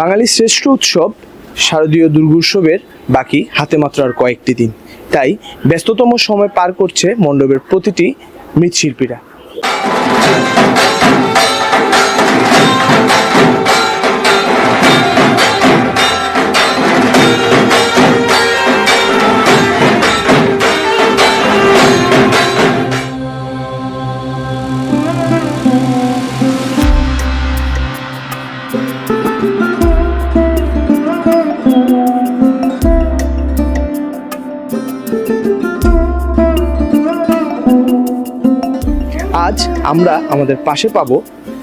বাঙালির শ্রেষ্ঠ উৎসব শারদীয় দুর্গোৎসবের বাকি হাতে মাত্র আর কয়েকটি দিন। তাই ব্যস্ততম সময় পার করছে মণ্ডপের প্রতিটি মৃৎশিল্পীরা। আজ আমরা আমাদের পাশে পাব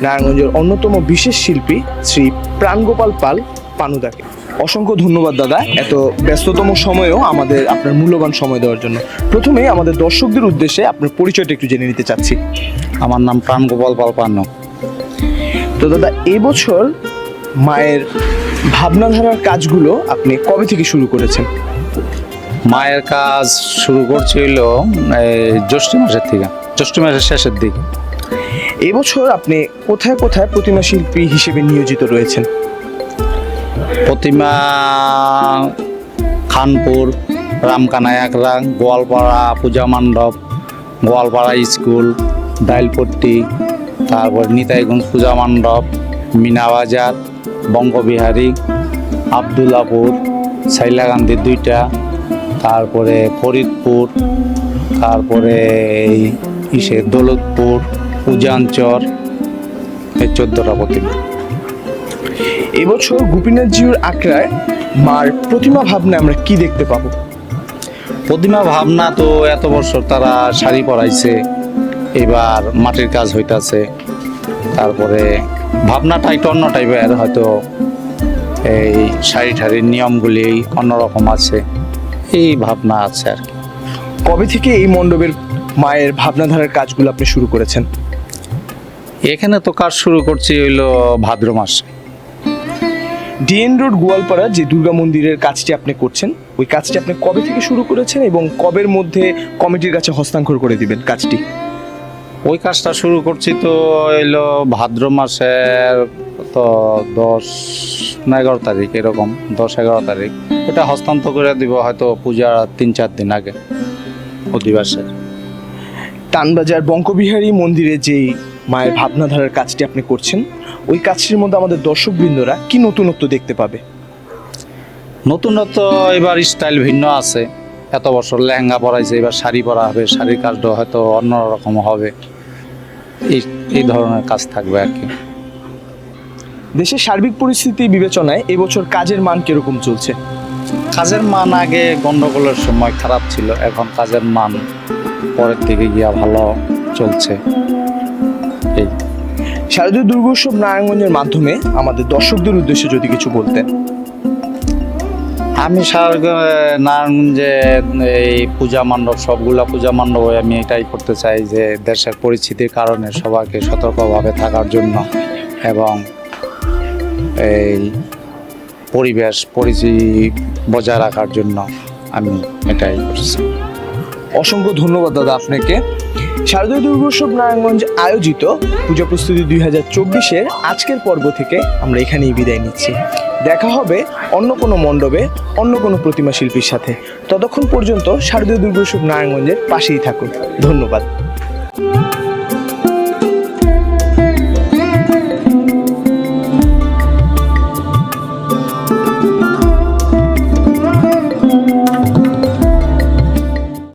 নারায়ণগঞ্জের অন্যতম বিশেষ শিল্পী শ্রী প্রাণগোপাল পাল পানুদাকে। অসংখ্য ধন্যবাদ দাদা। এত ব্যস্ততম সময়েও আমাদের আপনার মূল্যবান সময় দেওয়ার জন্য। প্রথমে আমাদের দর্শকদের উদ্দেশ্যে আপনার পরিচয়টা একটু জেনে নিতে চাচ্ছি। আমার নাম প্রাণগোপাল পালপান্ন তো দাদা এবছর মায়ের ভাবনাধারার কাজগুলো আপনি কবে থেকে শুরু করেছেন? মায়ের কাজ শুরু করছিল জ্যৈষ্ঠ মাসের থেকে। জ্যৈষ্ঠ মাসের শেষের দিকে। এবছর আপনি কোথায় কোথায় প্রতিমা শিল্পী হিসেবে নিয়োজিত রয়েছেন? প্রতিমা খানপুর রামকানা একরা গোয়ালপাড়া পূজা মণ্ডপ গোয়ালপাড়া স্কুল ডাইলপট্টি তারপর নিতাইগঞ্জ পূজা মণ্ডপ মিনাবাজার বঙ্গবিহারী আবদুল্লাপুর সাইলাকান্দির দুইটা তারপরে ফরিদপুর তারপরে এই ইসে দৌলতপুর উজানচর এই চোদ্দোটা প্রতিমা এবছর গোপীনাথ জিউর আখড়ায় মার প্রতিমা ভাবনা আমরা কি দেখতে পাবো? প্রতিমা ভাবনা তো এত বছর তারা শাড়ি পরাইছে এবার মাটির কাজ হইতাছে তারপরে ভাবনাটা একটু অন্য টাইপের হয়তো এই শাড়ি ঠাড়ির নিয়মগুলি অন্যরকম আছে এই ভাবনা আছে আর কি। কবে থেকে এই মণ্ডপের মায়ের ভাবনাধারার কাজগুলো আপনি শুরু করেছেন। এখানে তো কাজ শুরু করছি হইল ভাদ্র মাসে। ডিএন রোড গোয়ালপাড়া যে দুর্গা মন্দিরের কাজটি আপনি করছেন ওই কাজটি আপনি কবে থেকে শুরু করেছেন এবং কবের মধ্যে কমিটির কাছে হস্তান্তর করে দিবেন কাজটি? ওই কাজটা শুরু করছি তো এলো ভাদ্র মাসের তো দশ না এগারো তারিখ এরকম দশ এগারো তারিখ। ওটা হস্তান্তর করে দিব হয়তো পূজার তিন চার দিন আগে অধিবাসের টানবাজার বঙ্কবিহারী মন্দিরে যেই মায়ের ভাবনাধারার কাজটি আপনি করছেন ওই কাজটির মধ্যে আমাদের দর্শকবৃন্দরা কি নতুনত্ব দেখতে পাবে? নতুনত্ব এবার স্টাইল ভিন্ন আছে। এত বছর লেহেঙ্গা পরাইছে এবার শাড়ি পরা হবে শাড়ির কাজটা হয়তো অন্যরকম হবে। এই এই ধরনের কাজ থাকবে আর কি। দেশের সার্বিক পরিস্থিতি বিবেচনায় এবছর কাজের মান কীরকম চলছে? কাজের মান আগে গন্ডগোলের সময় খারাপ ছিল এখন কাজের মান পরের দিকে গিয়া ভালো চলছে। এই। শারদীয় দুর্গোৎসব নারায়ণগঞ্জের মাধ্যমে আমাদের দর্শকদের উদ্দেশ্যে যদি কিছু বলতেন। আমি নারায়ণগঞ্জে এই পূজা মণ্ডপ সবগুলা পূজা মণ্ডপে আমি এটাই করতে চাই যে দেশের পরিস্থিতির কারণে সবাইকে সতর্কভাবে থাকার জন্য এবং এই পরিবেশ পরিচিতি বজায় রাখার জন্য আমি এটাই করছি। অসংখ্য ধন্যবাদ দাদা আপনাকে। শারদীয় দুর্গোৎসব নারায়ণগঞ্জ আয়োজিত পূজা প্রস্তুতি দুই হাজার চব্বিশের আজকের পর্ব থেকে আমরা এখানেই বিদায় নিচ্ছি। দেখা হবে অন্য কোনো মণ্ডপে, অন্য কোনো প্রতিমা শিল্পীর সাথে। ততক্ষণ পর্যন্ত শারদীয় দুর্গোৎসব নারায়ণগঞ্জের পাশেই থাকুন। ধন্যবাদ।